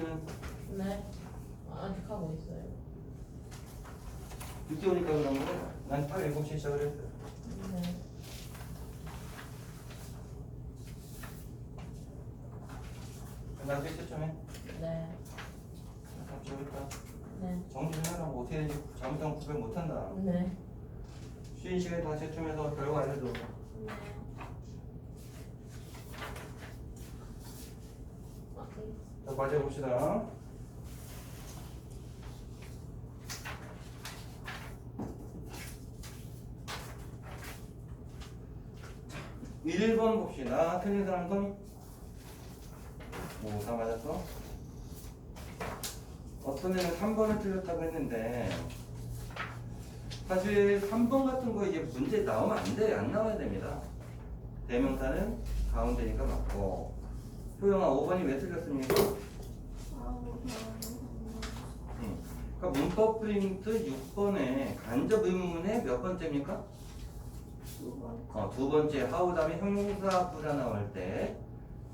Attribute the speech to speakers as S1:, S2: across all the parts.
S1: 준비는
S2: 네. 아직 하고 있어요.
S1: 늦게 오니까 그런 거야. 난 8, 7시에 시작을 했어.
S2: 네.
S1: 나도 이때 좀 해.
S2: 네.
S1: 좀 재밌다.
S2: 네.
S1: 정신 하라고 어떻게 되는지 잘못하면 구별 못한다.
S2: 네.
S1: 쉬는 시간에 다 제출해서 결과 알려줘.
S2: 아,
S1: 과제 봅시다. 일번 봅시다. 틀린 사람 손. 오, 다 맞았어? 어떤 애는 3번을 틀렸다고 했는데 사실 3번 같은 거 이제 문제 나오면 안 돼. 안 나와야 됩니다. 대명사는 가운데니까 맞고 효영아 5번이 왜 틀렸습니까? 음. 그러니까 문법 프린트 6번에 간접 의문문의 몇 번째입니까? 어, 두 번째 하우 다음에 형용사 부사 나올 때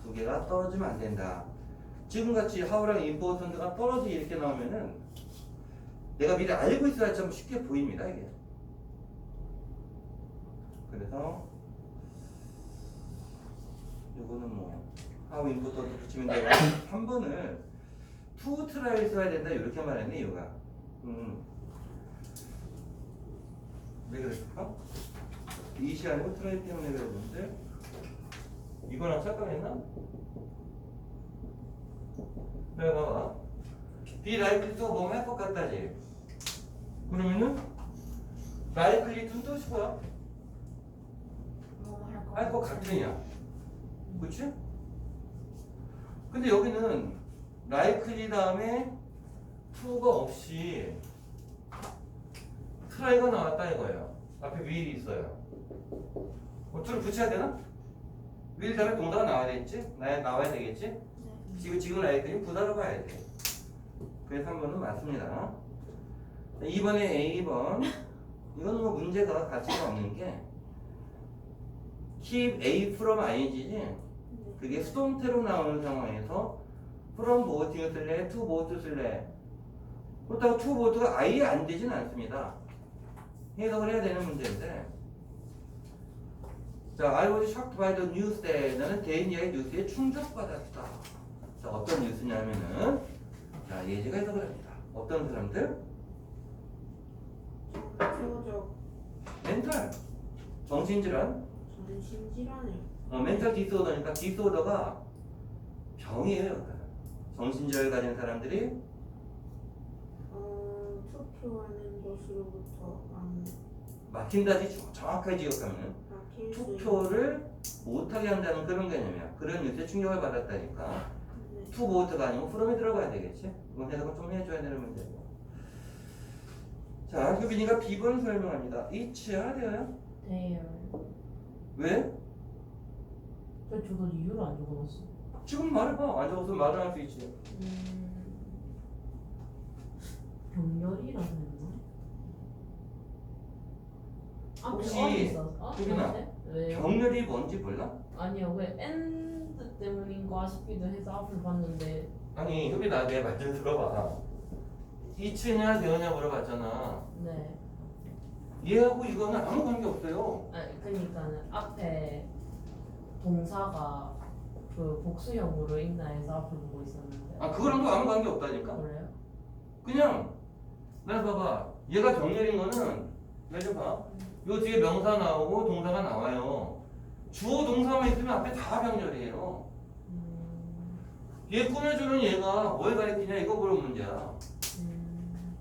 S1: 두 개가 떨어지면 안 된다. 지금같이 하우랑 임포턴트가 떨어지 이렇게 나오면은 내가 미리 알고 있어야 좀 쉽게 보입니다 이게. 그래서 이거는 뭐 하우 임포턴트 붙이면 되고 한 번을 투 트라이 써야 된다 이렇게 말했네 이유가. 음. 왜 그랬을까? 이시 아니고 트라이 때문에 그랬는데 이거랑 착각했나? 내가 봐봐 비 라이클리도 보면 할것 같다지 그러면은 라이클리는 뜻이 뭐야? 할것 같으냐 그치? 근데 여기는 라이클리 다음에 투가 없이 트라이가 나왔다 이거예요. 앞에 윌이 있어요. 뭐 투를 붙여야 되나? 윌 다음에 동사가 나와야 되겠지? 나, 나와야 되겠지? 지금 지금 라이클리 부사로 가야 돼. 그래서 3번은 맞습니다. 2번에 A번. 이건 뭐 문제가 가치가 없는 게 keep A from ing지? 그게 수동태로 나오는 상황에서 from boating을 쓸래, to boat 쓸래? 그렇다고 to boat가 아예 안 되진 않습니다. 해석을 해야 되는 문제인데. 자, I was shocked by the news that 나는 데이니아의 뉴스에 충격받았다. 자, 어떤 뉴스냐면은 자, 예지가 해석을 합니다. 어떤 사람들?
S3: 소적.
S1: 멘탈. 정신질환.
S3: 정신질환을.
S1: 어, 멘탈 디스오더니까 디스오더가 병이에요. 정신질환을 가진 사람들이
S3: 어, 투표하는 것으로부터 안
S1: 막힌다지 정확하게 지역하면
S3: 막힐 수 있는
S1: 투표를 못하게 한다는 그런 개념이야. 그런 뉴스에 충격을 받았다니까.
S3: 네.
S1: 투보트가 아니고 프롬이 들어가야 되겠지. 이건 해석을 좀 해줘야 되는 문제고. 자, 효빈이가 B번 설명합니다. 이치야 돼요?
S2: 돼요.
S1: 왜?
S2: 저 저도 이유를 안 적어놨어.
S1: 지금 말해봐. 안 적어서 말을 할 수 있지.
S2: 음. 병렬이라고 했나? 아,
S1: 혹시?
S2: 어?
S1: 효빈아?
S2: 왜요?
S1: 병렬이 뭔지 몰라?
S2: 아니요, 왜 엔드 때문인가 싶기도 해서 앞을 봤는데
S1: 아니, 효빈아, 내 말 좀 들어봐. 이치냐 되었냐 물어봤잖아.
S2: 네.
S1: 얘하고 이거는 아무 관계 없어요.
S2: 아, 그러니까는 앞에 동사가 그 복수형으로 있나 해서 앞을 보고 있었는데.
S1: 아, 그거랑도 아무 관계 없다니까?
S2: 그래요?
S1: 그냥, 나 봐봐. 얘가 병렬인 거는, 내좀 봐. 요 뒤에 명사 나오고 동사가 나와요. 주어 동사만 있으면 앞에 다 병렬이에요.
S2: 음,
S1: 얘 꾸며주는 얘가 뭘 가리키냐 이거 보는 문제야.
S2: 음,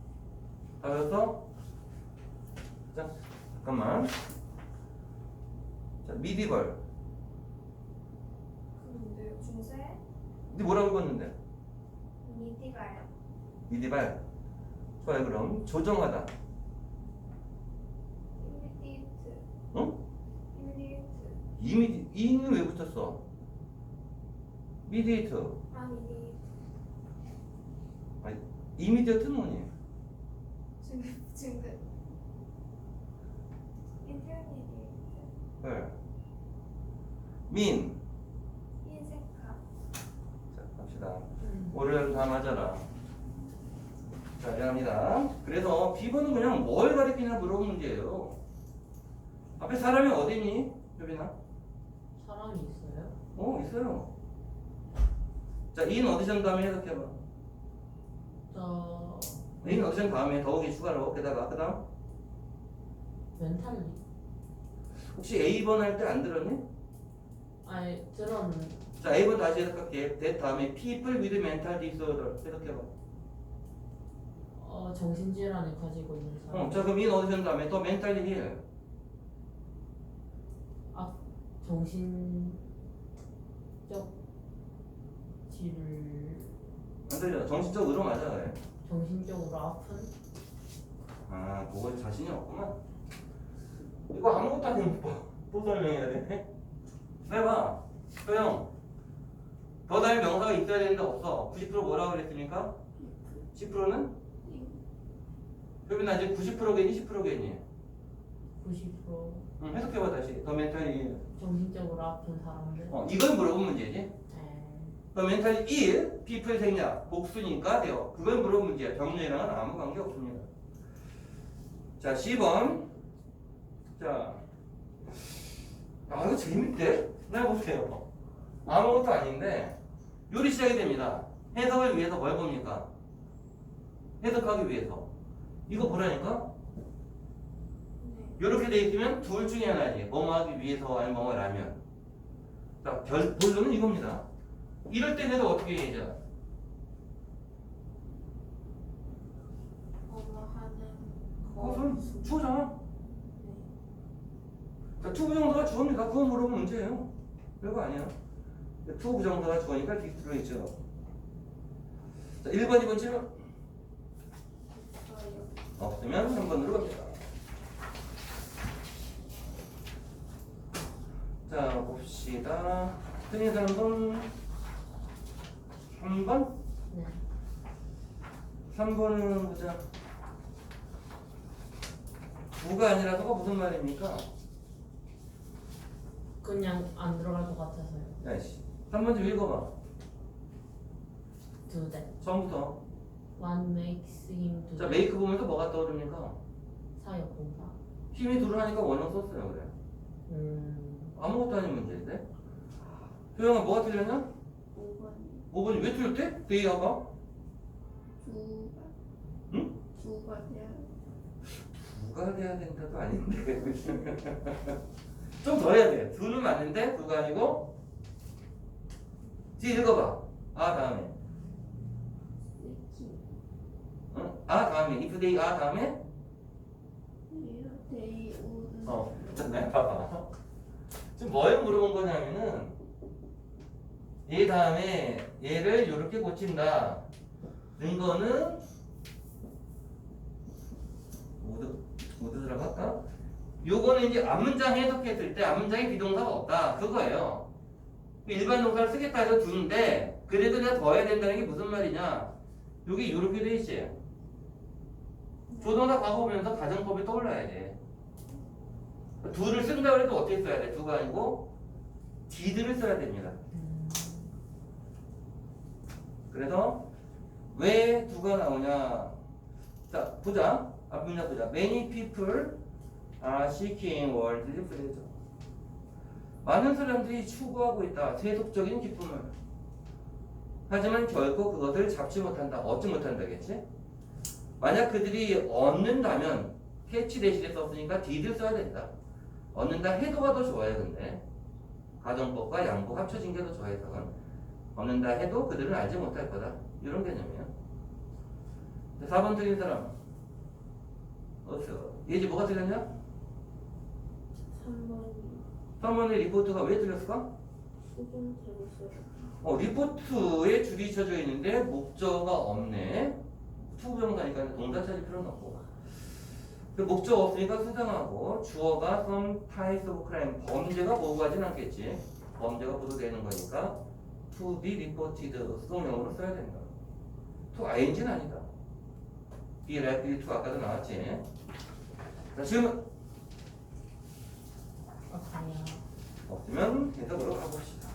S1: 알았어? 자, 잠깐만. 자, 미디벌.
S4: 근데 중세
S1: 니 뭐라고 읽었는데?
S4: 미디가요.
S1: 미디발. 좋아요, 그럼. 조정하다.
S4: 이미디트.
S1: 응?
S4: 이미디트.
S1: 이미, 이는 왜 붙였어? 미디에이터.
S4: 아 미디.
S1: 이미디어트는 뭐니?
S4: 중급 중급. 인터미디트.
S1: 네. 민.
S4: 인색화.
S1: 자, 갑시다.
S2: 음.
S1: 맞아라. 자, 미안합니다. 그래서 B번은 그냥 뭘 가리키냐 물어본 문제예요. 앞에 사람이 어디 있니? 효빈아?
S2: 사람이 있어요?
S1: 어, 있어요. 자, in 어디션 다음에 해석해봐.
S2: 저
S1: in 어디션 다음에 더욱이 추가로 게다가 그 다음
S2: 멘탈리
S1: 혹시 A번 할 때 안 들었니?
S2: 아니 들었는
S1: 자, A번 다시 해석할게. that 다음에 people with mental disorder 해석해봐.
S2: 어 정신질환을 가지고 있는 사람
S1: 어, 자, 그럼 in 어디션 다음에 또 mentally ill.
S2: 정신적 질을
S1: 안 들려. 정신적으로 맞아, 그래.
S2: 정신적으로 아픈
S1: 아, 그거 자신이 없구만. 이거 아무것도 아니면 뭐, 또 설명해야 돼? 해봐. 소영. 더 다른 명사가 있어야 되는데 없어. 90% 뭐라고 그랬습니까? 10%는? 효빈 나 지금 90%겠니? 10%겠니?
S2: 90%
S1: 응, 해석해봐 다시. 더 멘탈이.
S2: 정신적으로 아픈 사람들
S1: 어, 이걸 물어본 문제지.
S2: 네.
S1: 더 멘탈이 1, people 생략, 복수니까 돼요. 그걸 물어본 문제야. 경례랑은 아무 관계 없습니다. 자, 10번. 자. 아, 이거 재밌대? 나 보세요. 아무것도 아닌데, 요리 시작이 됩니다. 해석을 위해서 뭘 봅니까? 해석하기 위해서. 이거 보라니까?
S3: 네.
S1: 이렇게 돼 있으면 둘 중에 하나지. 뭐뭐 하기 위해서 아니면 뭐뭐 라면. 자, 결, 본론은 이겁니다. 이럴 때 해석 어떻게 그럼
S3: 거.
S1: 주어잖아. 자, 투 부정사가 주어입니다. 그거 물어보면 문제예요. 별거 아니야. 투 부정사가 주어니까 뒤 들어있죠. 자, 1번, 2번 질문. 없으면 3번으로 갑니다. 자, 봅시다. 틀린 사람은 3번?
S2: 네.
S1: 3번은 보자. 두가 아니라서가 무슨 말입니까?
S2: 그냥 안 들어갈 것 같아서요
S1: 야이씨. 3번 좀 읽어봐.
S2: 두대
S1: 처음부터.
S2: One makes him do
S1: 자, 메이크 보면서 뭐가 떠오릅니까?
S2: 사역 공사
S1: 힘이 둘을 하니까 원형 썼어요, 그래.
S2: 음
S1: 아무것도 아닌 문제인데? 효영아, 뭐가 틀렸냐?
S3: 5번
S1: 5번이 왜 틀렸대? 데이아가?
S3: 두가
S1: 응?
S3: 두가 돼야
S1: 누가 돼야 된다도 아닌데. 좀 더 해야 돼. 두는 맞는데, 두가 아니고. 뒤 읽어봐. 아, 다음에. 응? 아, 다음에. if they are 다음에? 어, 네, 봐봐. 지금 뭘 물어본 거냐면은 얘 다음에 얘를 이렇게 고친다. 는 거는 모두 모두 들어갈까? 요거는 이제 앞문장 해석했을 때 앞문장에 비동사가 없다. 그거예요. 일반 동사를 쓰겠다 해서 두는데 그래도 내가 더 해야 된다는 게 무슨 말이냐? 여기 이렇게 돼 있지. 조동사 과거 보면서 가정법이 떠올라야 돼. 두를 쓴다 그래도 어떻게 써야 돼? 두가 아니고 did를 써야 됩니다.
S2: 음.
S1: 그래서 왜 두가 나오냐? 자 보자. 앞 문장 보자. Many people are seeking worldly pleasure. 많은 사람들이 추구하고 있다. 세속적인 기쁨을. 하지만 결코 그것을 잡지 못한다. 얻지 못한다겠지? 만약 그들이 얻는다면 캐치 대신에 썼으니까 did를 써야 된다. 얻는다 해도가 더 좋아요, 근데. 가정법과 양보 합쳐진 게 더 좋아요, 그건. 얻는다 해도 그들은 알지 못할 거다. 이런 개념이에요. 4번 틀린 사람. 없어. 얘지 뭐가 틀렸냐?
S3: 3번 이
S1: 3번의 리포트가 왜 틀렸을까?
S3: 수동태로 써요.
S1: 어, 리포트에 줄이 쳐져 있는데 목적어가 없네. 투부정사니까 동사 찾을 필요는 없고. 그 목적 없으니까 수정하고 주어가 some types of crime 범죄가 보고하진 않겠지. 범죄가 보도되는 거니까 to be reported 수동형으로 써야 된다. to ing는 아니다. be likely to 아까도 나왔지. 자 지금 없으면 해석으로 가봅시다.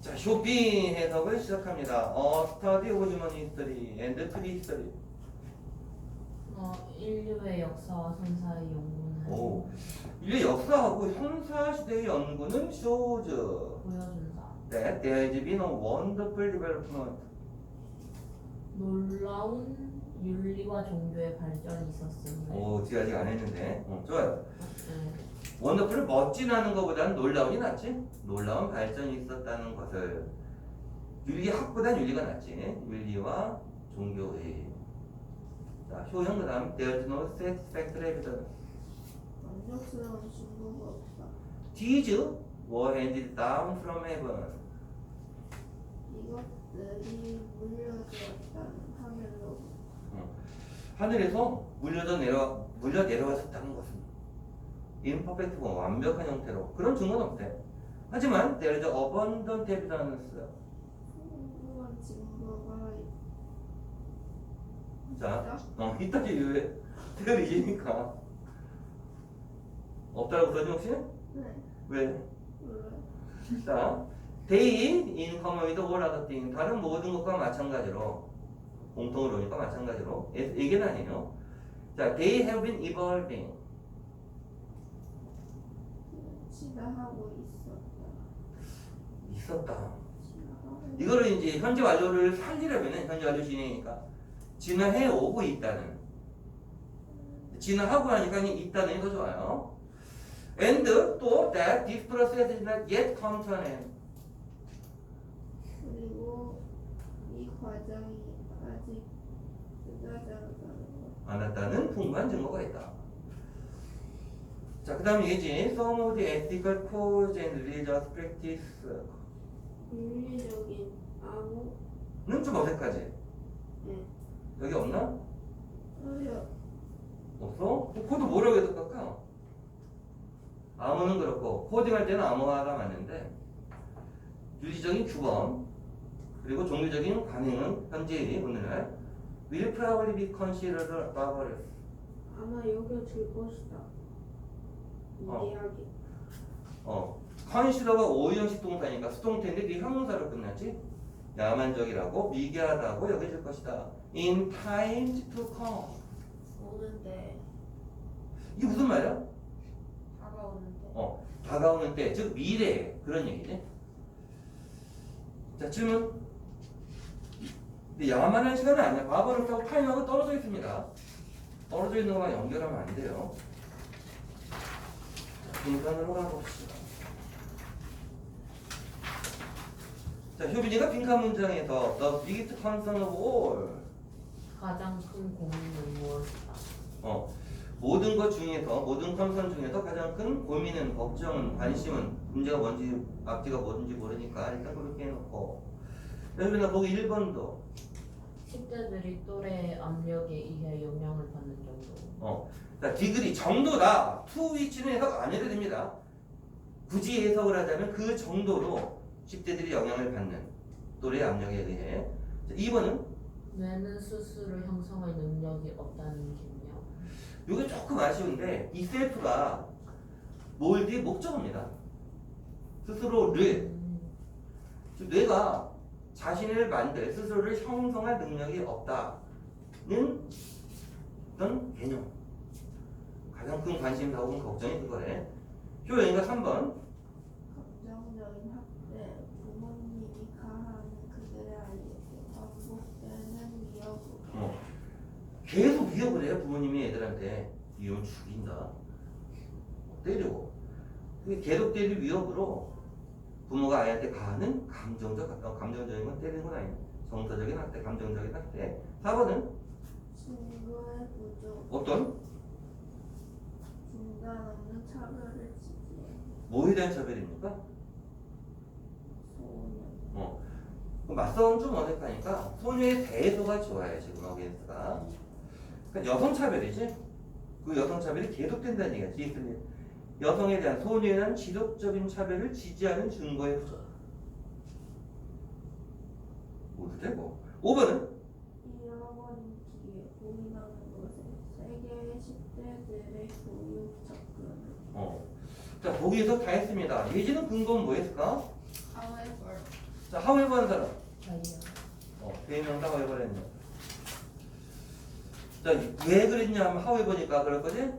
S1: 자 쇼핑 해석을 시작합니다. 어, study of human history and prehistory.
S2: 어, 인류의 역사와 선사의 연구는
S1: 오. 인류 역사하고 형사 시대의 연구는 shows
S2: 보여준다.
S1: that there has been a wonderful development.
S2: 놀라운 윤리와 종교의 발전이 있었음을.
S1: 오, 지금 아직 안 했는데. 어, 좋아요.
S2: 네.
S1: 원더풀을 멋진하는 것보다는 놀라운이 낫지? 놀라운 발전이 있었다는 것을 윤리학보단 윤리가 낫지 윤리와 종교의 자 효형 그 다음 There's no satisfactory evidence
S3: 만족스러운 증거가 없다.
S1: These were handed down from heaven
S3: 이것들이 물려주었다는 하늘로
S1: 하늘에서 물려져 내려 물려 내려왔었다는 것은 imperfect고 완벽한 형태로 그런 증거는 없대 하지만 there is abundant evidence
S3: 풍부한 증거가
S1: 자
S3: 있다.
S1: 어, 이따지 왜 틀리니까 없다고 그러지 혹시?
S3: 네,
S1: 왜?
S3: 몰라요.
S1: 자, they in common with all other things 다른 모든 것과 마찬가지로 공통으로 오니까 마찬가지로 예- 얘기는 아니에요. 자, they have been evolving
S3: 치다하고 있었다.
S1: 있었다. 이거를 이제 현재 완료를 살리려면은 현재 완료 진행이니까 진화해 오고 있다는 진화하고 나니까 이 있다는 게더 좋아요. And 또 that this process is not yet come to an end.
S3: 그리고 이 과정이 아직 끝나지 않았다는
S1: 풍부한 증거가 있다. 자, 그 다음 얘기지. Some of the ethical codes and religious practice.
S3: 윤리적인 아무
S1: 는 좀 어색하지?
S3: 네.
S1: 여기 없나?
S3: 어려
S1: 없어? 그 코드 뭐라고 해서 깎아? 암호는 그렇고 코딩할 때는 암호화가 맞는데 유지적인 규범 그리고 종교적인 관행은 현재 오늘날 will probably be considered barbarous.
S3: 아마 여겨질 것이다.
S1: 어.
S3: 이해하기.
S1: 어, consider가 오형식 동사니까 수동태인데 네 형용사로 끝났지? 야만적이라고 미개하다고 여겨질 것이다. In times to come.
S3: 오는데
S1: 이게 무슨 말이야?
S3: 다가오는데
S1: 어, 다가오는 때, 즉 미래 그런 얘기지. 자 질문. 근데 야만한 시간은 아니야. 과거를 타고 타임하고 떨어져 있습니다. 떨어져 있는 것만 연결하면 안 돼요. 자, 빈칸으로 가봅시다. 자, 효빈이가 빈칸 문장에서 the biggest concern of all
S2: 가장 큰 고민은 무엇이다?
S1: 어, 모든 것 중에서 모든 컨선 중에서 가장 큰 고민은 걱정은 관심은 문제가 뭔지 앞뒤가 뭔지 모르니까 일단 그렇게 해놓고 여러분나 보기 1번도?
S2: 10대들이 또래 압력에 의해 영향을 받는 정도.
S1: 어, 자 디그리 정도다. 투 위치는 해석 안 해도 됩니다. 굳이 해석을 하자면 그 정도로 10대들이 영향을 받는 또래 압력에 의해. 자, 2번은?
S2: 뇌는 스스로 형성할 능력이 없다는 김요.
S1: 이게 조금 아쉬운데 이 셀프가 몰드의 목적어입니다. 스스로를
S2: 음,
S1: 즉 뇌가 자신을 만들 스스로를 형성할 능력이 없다는 어떤 개념. 가장 큰 관심사 혹은 걱정이 그거래 효영이가 3번.
S3: 감정적인 학대 부모님이 가하는 그들의 아이에게 반복되는 위협으로.
S1: 어. 계속 위협을 해요 부모님이 애들한테. 이러면 죽인다. 때리고. 그게 계속되는 위협으로 부모가 아이한테 가하는 감정적 어, 감정적인 건 때리는 건 아니에요 정서적인 학대 감정적인 학대 4번은?
S3: 증거의 부족
S1: 어떤?
S3: 중단 없는 차별을 지지해
S1: 뭐에 대한 차별입니까?
S3: 소년
S1: 어. 그럼 맞서는 좀 어색하니까 소녀의 대소가 좋아요 지금 어게인스가. 그러니까 여성 차별이지. 그 여성 차별이 계속된다는 얘기야 지스는 여성에 대한 소녀에 대한 지속적인 차별을 지지하는 증거의 부족 모두 되고 5번은
S3: 잃어버린 뒤에 보인다는 것에 세계의 10대들의 교육 접근을
S1: 어. 자 보기에서 다 했습니다 예지는 근거는 뭐 했을까?
S3: however
S1: 자, 하우 해보는 사람. 어, 대명사 하우 해보랬냐. 자, 왜 그랬냐 하면 하우 해보니까 그럴 거지?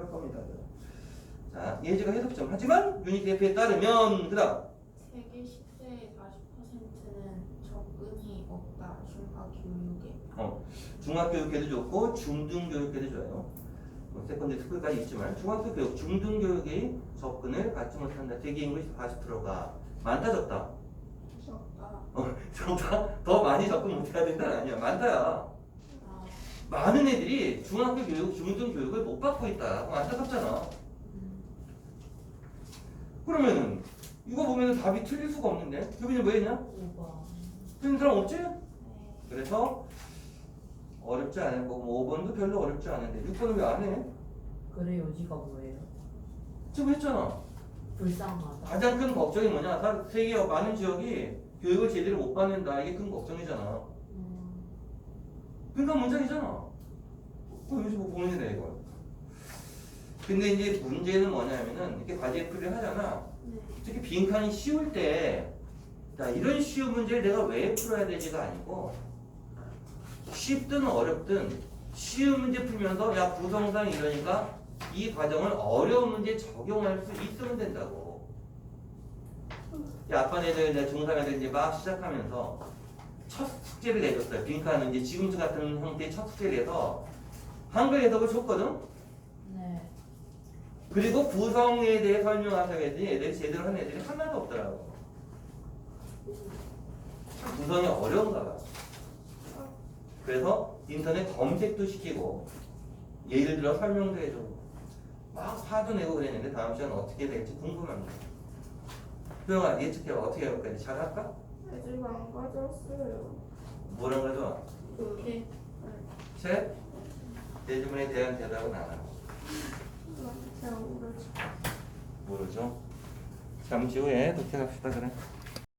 S2: 네.
S1: 그럴 겁니다. 자, 예지가 해석점. 하지만 유닛 대표에 따르면 그다음
S3: 세계 10세의 40%는 접근이 없다. 중과 교육에.
S1: 어, 중학교육에도 좋고 중등 교육에도 좋아요. 뭐 세컨드 스쿨까지 있지만 중학교 교육, 중등 교육이 접근을 받지 못한다. 대기 인구의 40%가 많다 적다.
S3: 적다.
S1: 어, 적다. 더 많이 접근 못해야 된다는 아니야. 많다야.
S3: 아,
S1: 많은 애들이 중학교 교육, 중등 교육을 못 받고 있다. 그럼 안타깝잖아.
S2: 음.
S1: 그러면은 이거 보면은 답이 틀릴 수가 없는데. 교빈이 뭐 했냐?
S2: 5번.
S1: 틀린 사람 없지?
S3: 네.
S1: 그래서 어렵지 않은 거고 뭐 5번도 별로 어렵지 않은데 6번은 왜 안 해?
S2: 그래 요지가 뭐예요?
S1: 지금 했잖아.
S2: 불쌍하다.
S1: 가장 큰 걱정이 뭐냐? 다 세계 많은 지역이 교육을 제대로 못 받는다. 이게 큰 걱정이잖아.
S2: 음.
S1: 그러니까 문제이잖아. 그 요즘 뭐 고민이네 이거. 근데 이제 문제는 뭐냐면은 이렇게 과제 풀이를 하잖아.
S3: 네.
S1: 특히 빈칸이 쉬울 때, 자 이런 쉬운 문제를 내가 왜 풀어야 되지가 아니고 쉽든 어렵든 쉬운 문제 풀면서 야 구성상 이러니까 이 과정을 어려운 문제에 적용할 수 있으면 된다고. 야 아빠 애들 이제 중3 애들 이제 막 시작하면서 첫 숙제를 내줬어요. 빈칸은 이제 지금 같은 형태의 첫 숙제를 해서 한글 해석을 줬거든.
S2: 네.
S1: 그리고 구성에 대해 설명하셔야 했더니 애들이 제대로 한 애들이 하나도 없더라고. 참 구성이 어려운가 봐. 그래서 인터넷 검색도 시키고 예를 들어 설명도 해주고 막 화도 내고 그랬는데 다음 시간 어떻게 될지 궁금합니다. 소영아 예측해봐 어떻게 해볼까? 잘할까?
S3: 아직 안 가졌어요.
S1: 뭐란 거죠?
S3: 그게
S1: 셋? 내 질문에 대한 대답은 안 하고
S3: 잘 모르지.
S1: 모르죠? 잠시 후에 갑시다 그래.